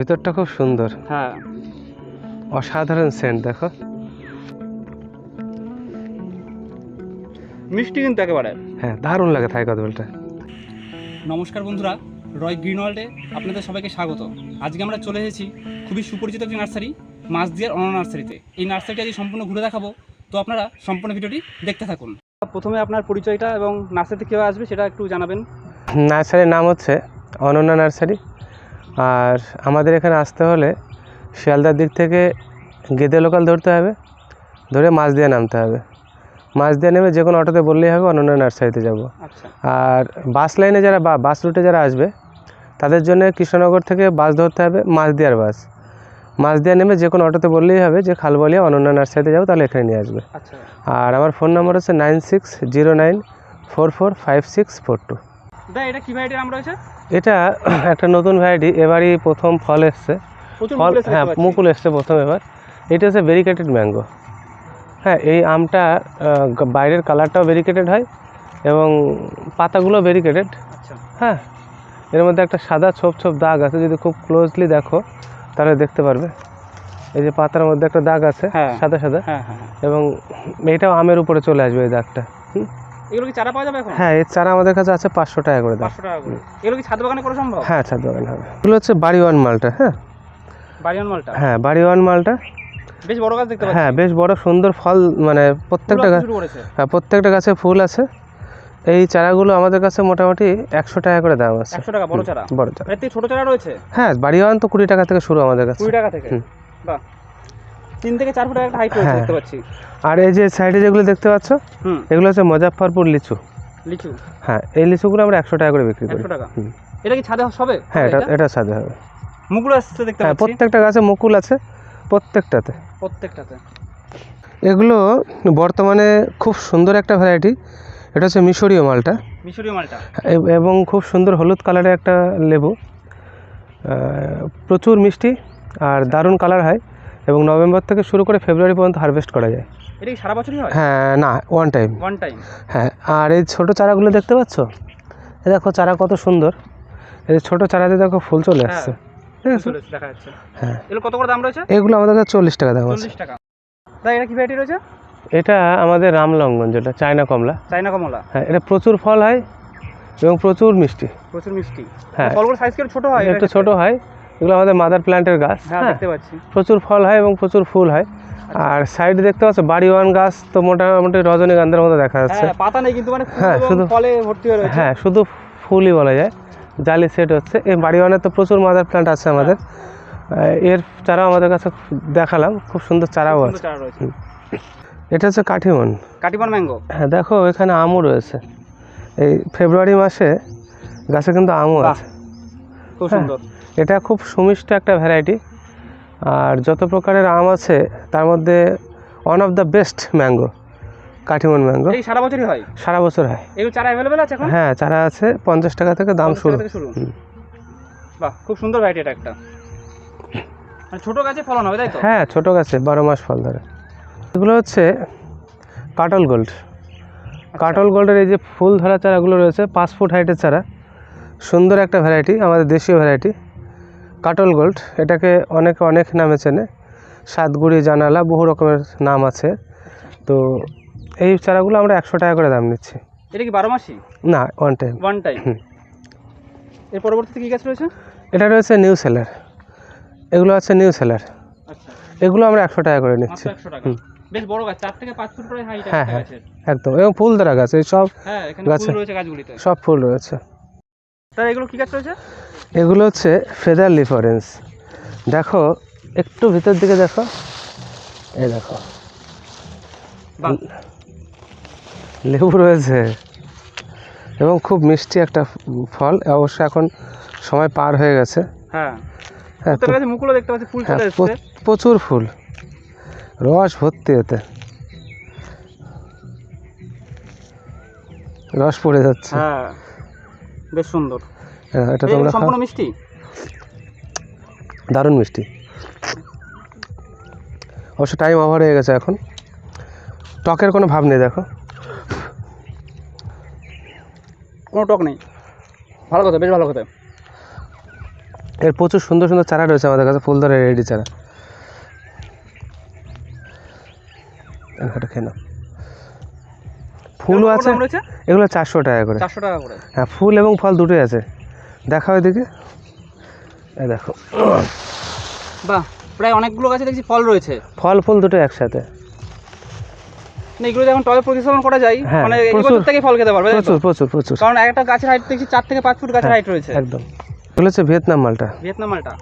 ভিতরটা খুব সুন্দর। হ্যাঁ। অসাধারণ সেন্ট দেখো। মিষ্টি কিন্তু একেবারে। হ্যাঁ দারুণ লাগে থাই কদবেলটা। নমস্কার বন্ধুরা রয় গ্রিন ওয়ার্ল্ডে আপনাদের সবাইকে স্বাগত। আজকে আমরা চলে এসেছি খুবই সুপরিচিত একটি নার্সারি মাছদিয়ার অন নার্সারিতে। এই নার্সারিটি আজকে সম্পূর্ণ ঘুরে দেখাবো তো আপনারা সম্পূর্ণ ভিডিওটি দেখতে থাকুন। প্রথমে আপনার পরিচয়টা এবং নার্সারিতে কীভাবে আসবে সেটা একটু জানাবেন। নার্সারির নাম হচ্ছে অনন্যা নার্সারি। আর আমাদের এখানে আসতে হলে শিয়ালদার দিক থেকে গেদে লোকাল ধরতে হবে ধরে মাছ দিয়ে নামতে হবে। মাছ দিয়ে নেমে যে কোনো অটোতে বললেই হবে অনন্যা নার্সারিতে যাব। আচ্ছা। আর বাস লাইনে যারা বা বাস রুটে যারা আসবে তাদের জন্য কৃষ্ণনগর থেকে বাস ধরতে হবে মাছদিয়ার বাস। মাছদিয়া নেমে যে কোনো অটোতে বললেই হবে যে খালবলিয়া অনন্যা নার্সারিতে যাব তাহলে এখানে নিয়ে আসবে। আচ্ছা। আর আমার ফোন নম্বর হচ্ছে nine six zero nine four four five six four two. দা এটা কী ভ্যারাইটির আম রয়েছে? এটা একটা নতুন ভ্যারাইটি এবারই প্রথম ফল এসছে। ফল হ্যাঁ মুকুল এসছে প্রথম এবার। এটা হচ্ছে ভেরিকেটেড ম্যাঙ্গো হ্যাঁ এই আমটা বাইরের কালারটাও ভেরিকেটেড হয় এবং পাতাগুলো ভেরিকেটেড আচ্ছা। হ্যাঁ এর মধ্যে একটা সাদা ছোপ ছোপ দাগ আছে যদি খুব ক্লোজলি দেখো তাহলে দেখতে পারবে। এই যে পাতার মধ্যে একটা দাগ আছে হ্যাঁ। সাদা সাদা। হ্যাঁ হ্যাঁ। এবং এটাও আমের উপরে চলে আসবে এই দাগটা। হুম? এগুলো কি চারা পাওয়া যাবে এখন? হ্যাঁ এর চারা আমাদের কাছে আছে পাঁচশো টাকা করে দাম। পাঁচশো টাকা করে। এগুলো কি ছাদ বাগানে করা সম্ভব? হ্যাঁ ছাদ বাগান হবে। এগুলো হচ্ছে বাড়ি ওয়ান মালটা হ্যাঁ। বাড়িয়ান মালটা? হ্যাঁ বাড়ি ওয়ান মালটা। বেশ বড় গাছ দেখতে হ্যাঁ বেশ বড় সুন্দর ফল মানে প্রত্যেকটা গাছ হ্যাঁ প্রত্যেকটা গাছে ফুল আছে। এই চারাগুলো আমাদের কাছে মোটামুটি একশো টাকা করে দাম আছে। একশো টাকা বড় চারা? বড় চারা। ছোট চারা রয়েছে? হ্যাঁ বাড়ি ওয়ান তো কুড়ি টাকা থেকে শুরু আমাদের কাছে। কুড়ি টাকা থেকে। বাহ। তিন থেকে চার ফুট একটা হাইট রয়েছে হ্যাঁ। দেখতে পাচ্ছি। আর এই যে সাইডে যেগুলো দেখতে পাচ্ছ এগুলো হচ্ছে মুজাফফরপুর লিচু। লিচু? হ্যাঁ এই লিচুগুলো আমরা একশো টাকা করে বিক্রি করি। টাকা? এটা কি ছাদে সবে হ্যাঁ এটা এটা? সাথে হবে। মুকুল আসছে দেখতে হ্যাঁ প্রত্যেকটা গাছে মুকুল আছে প্রত্যেকটাতে। প্রত্যেকটাতে। এগুলো বর্তমানে খুব সুন্দর একটা ভ্যারাইটি এটা হচ্ছে মিশরীয় মালটা। মিশরীয় মালটা? এবং খুব সুন্দর হলুদ কালারের একটা লেবু। প্রচুর মিষ্টি আর দারুণ কালার হয়। এবং নভেম্বর থেকে শুরু করে ফেব্রুয়ারি পর্যন্ত হারভেস্ট করা যায়। এটা কি সারা বছরই হয়? হ্যাঁ না ওয়ান টাইম ওয়ান টাইম হ্যাঁ আর এই ছোটো চারাগুলো দেখতে পাচ্ছ? এ দেখো চারা কত সুন্দর। এই ছোটো চারাতে দেখো ফুল চলে হ্যাঁ। আসছে। ঠিক আছে? দেখা যাচ্ছে। হ্যাঁ। এগুলো কত করে দাম রয়েছে? এগুলো আমাদের কাছে চল্লিশ টাকা দাম আছে। চল্লিশ টাকা। তাই এটা কি ভ্যারাইটি রয়েছে? এটা আমাদের রামলঙ্গন যেটা চায়না কমলা। চায়না কমলা। হ্যাঁ এটা প্রচুর ফল হয় এবং প্রচুর মিষ্টি। প্রচুর মিষ্টি। হ্যাঁ। ফলগুলো সাইজ ছোট হয়? একটু ছোট হয়। এগুলো আমাদের মাদার প্ল্যান্টের গাছ হ্যাঁ হ্যাঁ? দেখতে পাচ্ছি। প্রচুর ফল হয় এবং প্রচুর ফুল হয়। আর সাইডে দেখতে পাচ্ছ বাড়ি ওয়ান গাছ তো মোটামুটি রজনীগন্ধার মতো দেখা যাচ্ছে। হ্যাঁ পাতা নেই কিন্তু মানে হ্যাঁ, শুধু- ফলে ভর্তি হয়ে রয়েছে। হ্যাঁ শুধু ফুলই বলা যায় জালি সেট হচ্ছে। এই বাড়ি ওয়ানের তো প্রচুর মাদার প্ল্যান্ট আছে আমাদের। এর চারাও আমাদের কাছে দেখালাম খুব সুন্দর চারাও আছে। এটা হচ্ছে কাঠিমন। কাটিমান ম্যাঙ্গো হ্যাঁ দেখো এখানে আমও রয়েছে। এই ফেব্রুয়ারি মাসে গাছে কিন্তু আমও আছে। খুব হ্যাঁ। সুন্দর। এটা খুব সুমিষ্ট একটা ভ্যারাইটি আর যত প্রকারের আম আছে তার মধ্যে one of the best mango Katimon mango এই সারা বছরই হয়? সারা বছর হয়। এগুলো চারা অ্যাভেলেবেল আছে এখন? হ্যাঁ চারা আছে পঞ্চাশ টাকা থেকে দাম শুরু। শুরু। বাহ খুব সুন্দর ভ্যারাইটি এটা একটা। মানে ছোট গাছে ফলন হবে তাই তো? হ্যাঁ ছোট গাছে বারো মাস ফল ধরে। এগুলো হচ্ছে কাটল গোল্ড আচ্ছা। কাটল গোল্ডের এই যে ফুল ধরা চারাগুলো রয়েছে পাঁচ ফুট হাইটের চারা। সুন্দর একটা ভ্যারাইটি আমাদের দেশীয় ভ্যারাইটি কাটল গোল্ড এটাকে অনেকে অনেক নামে চেনে। সাতগুড়ি জানালা বহু রকমের নাম আছে। তো এই চারাগুলো আমরা একশো টাকা করে দাম নিচ্ছি। এটা কি বারো মাসি? না ওয়ান টাইম ওয়ান টাইম এর পরবর্তীতে কি গাছ রয়েছে? এটা রয়েছে নিউ সেলার এগুলো আছে নিউ সেলার আচ্ছা। এগুলো আমরা একশো টাকা করে নিচ্ছি। বেশ বড় গাছ চার থেকে পাঁচ ফুট হাইট হ্যাঁ, হ্যাঁ। একদম। এবং ফুল ধরা গাছ এই সব হ্যাঁ গাছে। ফুল রয়েছে গাছগুলিতে। সব ফুল রয়েছে। তাহলে এগুলো কি গাছ রয়েছে? এগুলো হচ্ছে ফেদার লিফ অরেঞ্জ দেখো একটু ভিতর দিকে দেখো। এই দেখো। লেবু রয়েছে। এবং খুব মিষ্টি একটা ফল। অবশ্য এখন সময় পার হয়ে গেছে। হ্যাঁ। হ্যাঁ হ্যাঁ, প্রচুর ফুল। রস ভর্তি এতে। রস পড়ে যাচ্ছে। হ্যাঁ বেশ সুন্দর। এটা খাও সম্পূর্ণ মিষ্টি? দারুণ মিষ্টি। অবশ্য টাইম ওভার হয়ে গেছে এখন। টকের কোনো ভাব নেই দেখো। কোনো টক নেই। ভালো কথা বেশ ভালো কথা। এর প্রচুর সুন্দর সুন্দর চারা রয়েছে আমাদের কাছে ফুল ধরে রেডি চারা। এটা খেয়ে নাও। ফুলও আছে এগুলো চারশো টাকা করে। চারশো টাকা করে। হ্যাঁ ফুল এবং ফল দুটোই আছে। দেখাও এদিকে এই দেখো। বাহ প্রায় অনেকগুলো গাছে দেখছি ফল রয়েছে। ফল ফুল দুটো একসাথে। না এগুলো যখন টবে প্রতিস্থাপন করা যায় হ্যাঁ, মানে থেকে ফল খেতে পারবে প্রচুর প্রচুর প্রচুর। কারণ একটা গাছের হাইট দেখছি চার থেকে পাঁচ ফুট গাছের হাইট রয়েছে। একদম। এগুলো হচ্ছে ভিয়েতনাম মালটা। ভিয়েতনাম মালটা?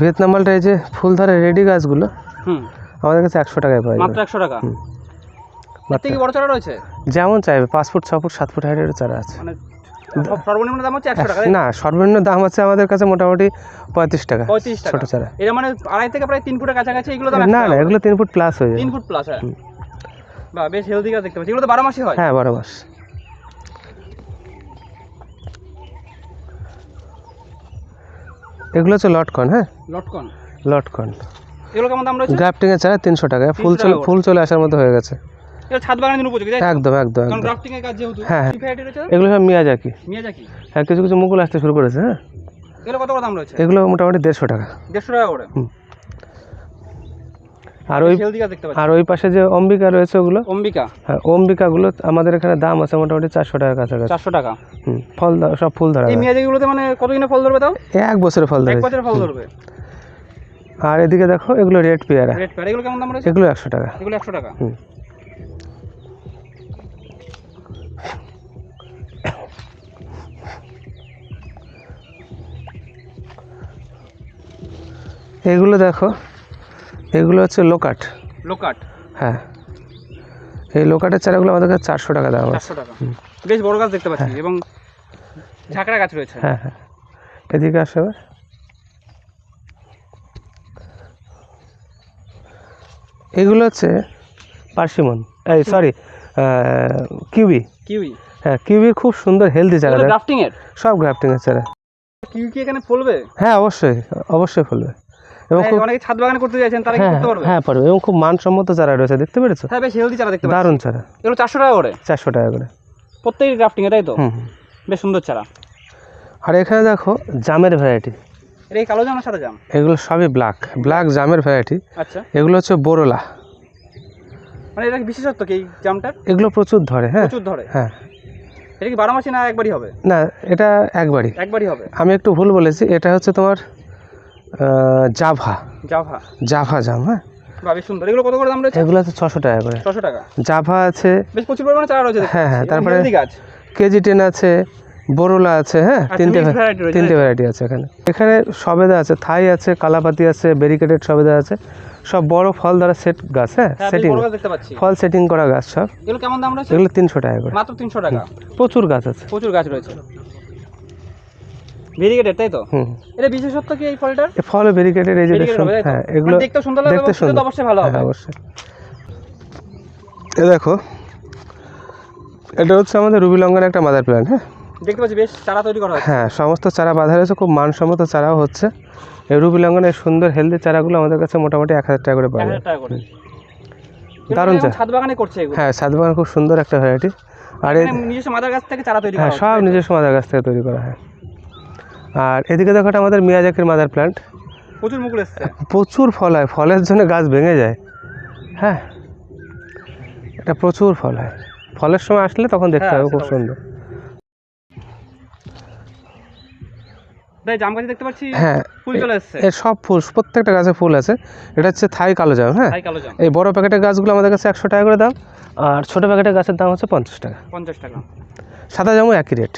ভিয়েতনাম মালটা এই যে ফুল ধরে রেডি গাছগুলো হুম। আমাদের কাছে একশো টাকায় পাওয়া মাত্র একশো টাকা? হুম। বড় চারা রয়েছে? যেমন চাইবে পাঁচ ফুট ছ ফুট সাত ফুট হাইটের চারা আছে। মানে সর্বনিম্ন দাম হচ্ছে একশো টাকা না সর্বনিম্ন দাম আছে আমাদের কাছে মোটামুটি পঁয়ত্রিশ টাকা পঁয়ত্রিশ টাকা। ছোট চারা। এটা মানে আড়াই থেকে প্রায় তিন ফুটের কাছাকাছি এগুলো না না এগুলো তিন ফুট প্লাস হয়ে তিন ফুট প্লাস হ্যাঁ। বা বেশ হেলদি গাছ দেখতে পাচ্ছি। এগুলো তো বারো মাসই হয়? হ্যাঁ বারো মাস। এগুলো হচ্ছে লটকন হ্যাঁ? লটকন। লটকন। এগুলো কেমন দাম রয়েছে? গ্রাফটিং এর চারা তিনশো টাকা। ফুল 300 চলে ফুল চলে আসার মতো হয়ে গেছে। ছাদ বাগানের উপযোগী তাই একদম একদম কারণ গ্রাফটিং এর কাজ যেহেতু হ্যাঁ, হ্যাঁ। এগুলো সব মিয়াজাকি। মিয়াজাকি? হ্যাঁ কিছু কিছু মুকুল আসতে শুরু করেছে হ্যাঁ। এগুলো কত করে দাম রয়েছে? এগুলো মোটামুটি দেড়শো টাকা। দেড়শো টাকা করে? আর ওই আর ওই পাশে যে অম্বিকা রয়েছে ওগুলো? অম্বিকা? হ্যাঁ অম্বিকাগুলো আমাদের এখানে দাম আছে মোটামুটি চারশো টাকা কাছাকাছি। চারশো টাকা। হুম, ফল সব ফুল ধরা এই মিয়াজাকিগুলোতে মানে কতদিনে ফল ধরবে তাও? এক বছরে ফল এক ধরে বছরে ফল ধরবে? আর এদিকে দেখো এগুলো রেড পেয়ারা। রেড পেয়ার এগুলো কেমন দাম রয়েছে? এগুলো একশো টাকা। এগুলো একশো টাকা। হুম। এগুলো দেখো এগুলো হচ্ছে লোকাট। লোকাট? হ্যাঁ। এই লোকাটের চারাগুলো আমাদের কাছে চারশো টাকা দাম আছে চারশো টাকা। বেশ বড় গাছ দেখতে পাচ্ছি এবং ঝাঁকড়া গাছ রয়েছে। হ্যাঁ হ্যাঁ। এদিকে আসো এগুলো হচ্ছে পার্সিমন এই সরি কিউবি। কিউই হ্যাঁ কিউবি খুব সুন্দর হেলদি চারা গ্রাফটিং এর? সব গ্রাফটিংয়ের চারা। কিউই কি এখানে ফলবে? হ্যাঁ অবশ্যই অবশ্যই ফুলবে। এবং অনেকে ছাদ বাগানে করতে চাইছেন তারা হ্যাঁ করতে পারবে? হ্যাঁ পারবে। এবং খুব মানসম্মত চারা রয়েছে দেখতে পেরেছ? হ্যাঁ বেশ হেলদি চারা দেখতে দারুণ চারা। এগুলো চারশো টাকা করে? চারশো টাকা করে। প্রত্যেকের গ্রাফটিং তাই তো। বেশ সুন্দর চারা। আর এখানে দেখো জামের ভ্যারাইটি কি কালো জাম সাদা জাম? এগুলো সবই ব্ল্যাক ব্ল্যাক জামের ভ্যারাইটি আচ্ছা। এগুলো হচ্ছে বোরোলা। মানে এটা বিশেষত্ব কি এই জামটার? এগুলো প্রচুর ধরে হ্যাঁ। প্রচুর ধরে? হ্যাঁ। এটা কি বারো মাসে না একবারই হবে? না এটা একবারই। একবারই হবে? আমি একটু ভুল বলেছি এটা হচ্ছে তোমার জাভা। জাভা। জাভা জাম হ্যাঁ? বা সুন্দর। এগুলো কত করে দাম রয়েছে? এগুলো হচ্ছে ছশো টাকা করে। ছশো টাকা। জাভা আছে বেশ প্রচুর পরিমাণে চারা রয়েছে হ্যাঁ, হ্যাঁ, তারপরে- গাছ। কেজি টেন আছে বোরোলা আছে হ্যাঁ? তিনটে তিনটে ভ্যারাইটি আছে এখানে। এখানে সবেদা আছে থাই আছে কালাপাতি আছে ব্যারিকেটেড সবেদা আছে। সব বড় ফল দ্বারা সেট গাছ হ্যাঁ? হ্যাঁ সেটিং পাচ্ছি। ফল সেটিং করা গাছ সব। এগুলো কেমন দাম রয়েছে? এগুলো তিনশো টাকা করে। মাত্র তিনশো টাকা। প্রচুর গাছ আছে। প্রচুর গাছ রয়েছে। ভেরিগেটেড তাই তো? এটা বিশেষত্ব কি এই ফলটার? ফল ব্যারিকেটেড এই যে হবে? হ্যাঁ মানে এগুলো দেখতে সুন্দর লাগবে দেখতে সুন্দর। অবশ্যই ভালো হবে। হ্যাঁ অবশ্যই। এ দেখো এটা হচ্ছে আমাদের রুবি লঙ্কার একটা মাদার প্ল্যান্ট হ্যাঁ? দেখতে পাচ্ছি বেশ চারা তৈরি করা হ্যাঁ সমস্ত চারা বাঁধা রয়েছে খুব মানসম্মত চারাও হচ্ছে। এই রুবি লঙ্ঘনের সুন্দর হেলদি চারাগুলো আমাদের কাছে মোটামুটি এক হাজার টাকা করে পাওয়া যায়। টাকা করে। দারুণ চা। ছাদ বাগানে করছে হ্যাঁ সাতবাগান খুব সুন্দর একটা ভ্যারাইটি আর এই নিজস্ব মাদার গাছ থেকে চারা তৈরি হ্যাঁ সব নিজস্ব মাদার গাছ থেকে তৈরি করা হয়। আর এদিকে দেখো আমাদের মিয়াজাকির মাদার প্ল্যান্ট প্রচুর মুকুল এসছে। প্রচুর ফল হয় ফলের জন্য গাছ ভেঙে যায়। হ্যাঁ এটা প্রচুর ফল হয়। ফলের সময় আসলে তখন দেখতে হ্যাঁ, হবে খুব সুন্দর। জাম গাছ দেখতে পাচ্ছি হ্যাঁ ফুল চলে এসছে। এর সব ফুল প্রত্যেকটা গাছে ফুল আছে। এটা হচ্ছে থাই কালো জাম হ্যাঁ? জাম। এই বড় প্যাকেটের গাছগুলো আমাদের কাছে একশো টাকা করে দাম আর ছোটো প্যাকেটের গাছের দাম হচ্ছে পঞ্চাশ টাকা। পঞ্চাশ টাকা। সাদা জামও একই রেট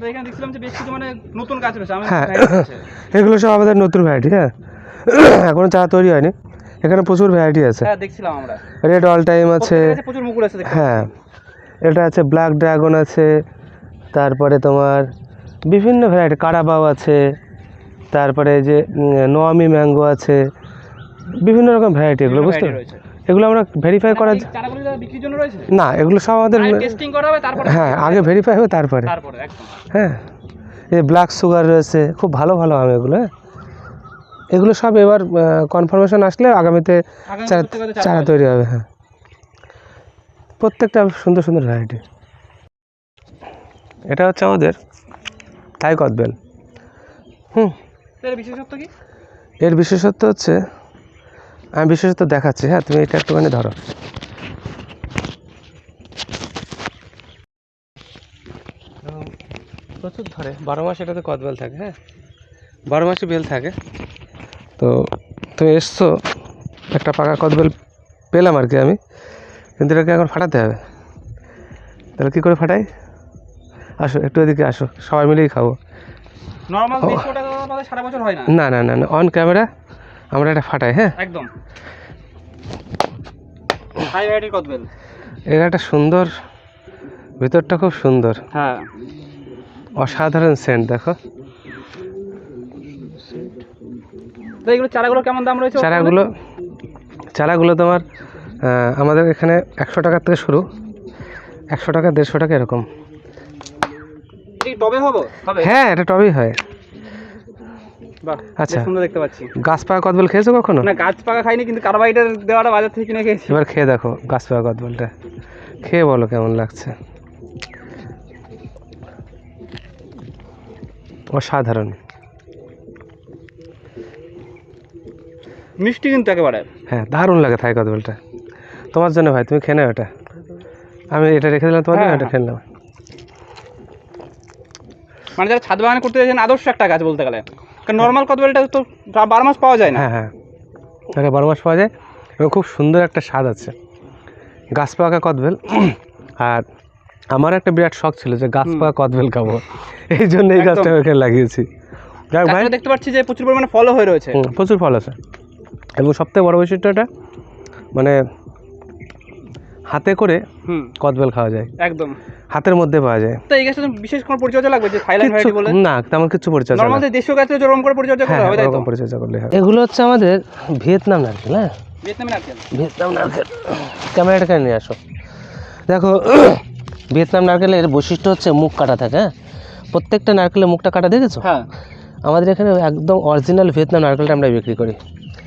তো এখানে দেখছিলাম যে বেশ কিছু মানে নতুন গাছ রয়েছে হ্যাঁ। এগুলো সব আমাদের নতুন ভ্যারাইটি হ্যাঁ। এখনও চা তৈরি হয়নি। এখানে প্রচুর ভ্যারাইটি আছে। হ্যাঁ দেখছিলাম আমরা। রেড অল টাইম আছে। প্রচুর মুকুল আছে হ্যাঁ। এটা আছে ব্ল্যাক ড্রাগন আছে। তারপরে তোমার বিভিন্ন ভ্যারাইটি কারাবাও আছে। তারপরে যে নোয়ামি ম্যাঙ্গো আছে। বিভিন্ন রকম ভ্যারাইটি এগুলো বুঝতে। এগুলো আমরা ভেরিফাই করা এই চারাগুলো যা বিক্রির জন্য রয়েছে? না এগুলো সব আমাদের হ্যাঁ আগে ভেরিফাই হবে তারপরে। তারপরে একদম। হ্যাঁ এই ব্ল্যাক সুগার রয়েছে খুব ভালো ভালো আম এগুলো হ্যাঁ। এগুলো সব এবার কনফার্মেশন আসলে আগামীতে চারা চারা চারা তৈরি হবে হ্যাঁ। প্রত্যেকটা সুন্দর সুন্দর ভ্যারাইটি এটা হচ্ছে আমাদের থাই কদবেল। হুম। এর বিশেষত্ব কি? এর বিশেষত্ব হচ্ছে আমি বিশেষত্ব দেখাচ্ছি হ্যাঁ তুমি এটা একটুখানি ধরো। প্রচুর ধরে বারো মাস এটাতে কদবেল থাকে হ্যাঁ। বারো মাসে বেল থাকে। তো তুমি এসছো একটা পাকা কদবেল পেলাম আর কি আমি কিন্তু এটাকে এখন ফাটাতে হবে। তাহলে কী করে ফাটাই? আসো একটু এদিকে আসো সবাই মিলেই খাব। নর্মাল সারা বছর হয় না? না না না অন ক্যামেরা আমরা এটা ফাটাই হ্যাঁ? একদম। হাই ভ্যারাইটির কদবেল এর একটা সুন্দর ভিতরটা খুব সুন্দর। হ্যাঁ। অসাধারণ সেন্ট দেখো। তো এগুলো চারাগুলো কেমন দাম রয়েছে চারাগুলো চারাগুলো তোমার আমাদের এখানে একশো টাকার থেকে শুরু। একশো টাকা দেড়শো টাকা এরকম। এই টবে হবে? হ্যাঁ এটা টবেই হয়। আচ্ছা। আচ্ছা। সুন্দর দেখতে পাচ্ছি। গাছ পাকা কদবেল খেয়েছো কখনো? না গাছ পাকা খাইনি কিন্তু কার্বাইডের দেওয়াটা বাজার থেকে কিনে খেয়েছি। এবার খেয়ে দেখো গাছ পাকা কদবেলটা। খেয়ে বলো কেমন লাগছে। অসাধারণ। মিষ্টি কিন্তু একেবারে। হ্যাঁ দারুণ লাগে থাই কদবেলটা। তোমার জন্য ভাই তুমি খেয়ে নাও এটা। আমি এটা রেখে দিলাম তোমার জন্য হ্যাঁ, এটা খেয়ে নিলাম। মানে যারা ছাদ বাগান করতে চাইছেন আদর্শ একটা গাছ বলতে গেলে। কারণ নর্মাল কদবেলটা তো বারো মাস পাওয়া যায় না। হ্যাঁ হ্যাঁ। এটা বারো মাস পাওয়া যায়। এবং খুব সুন্দর একটা স্বাদ আছে। গাছ পাকা কদবেল। আর আমার একটা বিরাট শখ ছিল যে গাছ। পাকা কদবেল খাব। এই জন্য এই গাছটা এখানে লাগিয়েছি। যাক ভাই। গাছটা দেখতে পাচ্ছি যে প্রচুর পরিমাণে ফলও হয়ে রয়েছে। প্রচুর ফল আছে। এবং সবথেকে বড় বৈশিষ্ট্যটা মানে হাতে করে হুম। কদবেল খাওয়া যায়। একদম। হাতের মধ্যে পাওয়া যায়। তো এই গাছটা বিশেষ কোনো পরিচর্যা লাগবে যে থাইল্যান্ড ভ্যারাইটি বলে? না তেমন কিছু পরিচর্যা নর্মাল দেশীয় গাছে যেরকম করে পরিচর্যা হ্যাঁ করা হবে তাই তো? পরিচর্যা করলে হবে। এগুলো হচ্ছে আমাদের ভিয়েতনাম নারকেল হ্যাঁ ভিয়েতনামি নারকেল ভিয়েতনাম নারকেল। ক্যামেরাটাকে নিয়ে আসো। দেখো ভিয়েতনাম নারকেলের বৈশিষ্ট্য হচ্ছে মুখ কাটা থাকে হ্যাঁ? প্রত্যেকটা নারকেলের মুখটা কাটা দেখেছ? হ্যাঁ। আমাদের এখানে একদম অরিজিনাল ভিয়েতনাম নারকেলটা আমরা বিক্রি করি।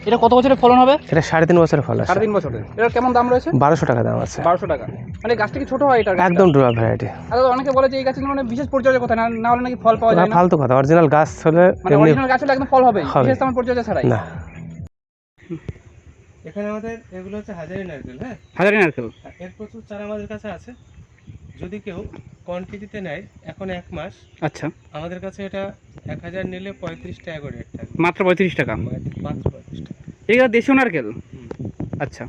এটা কত বছরের ফলন হবে? এটা সাড়ে তিন বছরের ফল সাড়ে তিন বছরের। এটার কেমন দাম রয়েছে? বারোশো টাকা দাম আছে। বারোশো টাকা। মানে গাছটা কি ছোট হয় এটা একদম ড্রপ ভ্যারাইটি আর অনেকে বলে যে এই গাছের মানে বিশেষ পরিচর্যা কথা না না হলে নাকি ফল পাওয়া যায় না। ফালতু কথা। অরিজিনাল গাছ হলে মানে এমনি অরিজিনাল গাছ হলে একদম ফল হবে। হবে। বিশেষ তেমন পরিচর্যা ছাড়াই। না। এখানে আমাদের এগুলো হচ্ছে হাজারি নারকেল হ্যাঁ? হাজারি নারকেল। এর প্রচুর চারা আমাদের কাছে আছে। যদি কেউ কোয়ান্টিটিতে নেয় এখন এক মাস আচ্ছা। আমাদের কাছে এটা এক হাজার নিলে পঁয়ত্রিশ টাকা করে রেট মাত্র পঁয়ত্রিশ টাকা? মাত্র পঁয়ত্রিশ টাকা। এটা দেশীয় নারকেল? হুম। আচ্ছা।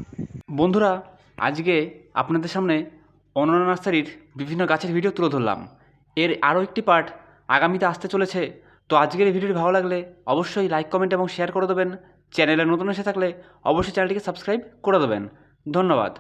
বন্ধুরা আজকে আপনাদের সামনে অনন্য নার্সারির বিভিন্ন গাছের ভিডিও তুলে ধরলাম। এর আরও একটি পার্ট আগামীতে আসতে চলেছে। তো আজকের এই ভিডিওটি ভালো লাগলে অবশ্যই লাইক কমেন্ট এবং শেয়ার করে দেবেন। চ্যানেলে নতুন এসে থাকলে অবশ্যই চ্যানেলটিকে সাবস্ক্রাইব করে দেবেন। ধন্যবাদ।